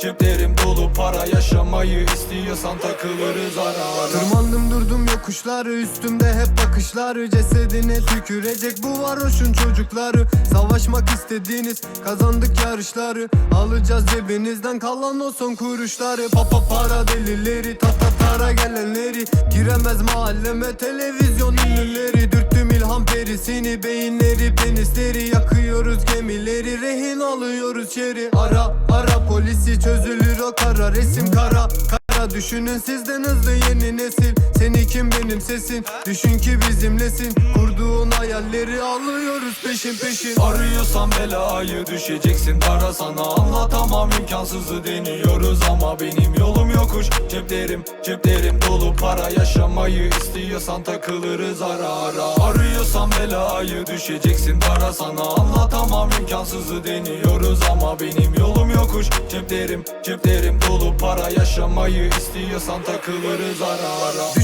Ceplerim dolu para yaşamayı istiyorsan takılırız ara ara. Tırmandım durdum yokuşları üstümde hep bakışları. Cesedine tükürecek bu varoşun çocukları. Savaşmak istediğiniz kazandık yarışları. Alacağız cebinizden kalan o son kuruşları. Papa para delileri ta ta tara gelenleri. Giremez mahalleme televizyon ünlüleri. Dürttüm ilham perisini beyinleri penisleri. Yakıyoruz gemileri rehin alıyoruz şeri. Ara ara polisi çözülür o kara. Resim kara Kara. Düşünün sizden hızlı yeni nesil. Seni kim benim sesin? Düşün ki bizimlesin. Kurduğun hayalleri alıyoruz peşin peşin. Arıyorsan belayı düşeceksin dara sana. Anlatamam imkansızı deniyoruz ama benim yolum yokuş. Ceplerim ceplerim dolu para yaşamayı istiyorsan takılırız ara ara. Arıyorsan belayı düşeceksin dara sana. Anlatamam imkansızı deniyoruz ama benim yolum yokuş. Ceplerim ceplerim dolu para yaşamayı istiyorsan takılırız ara ara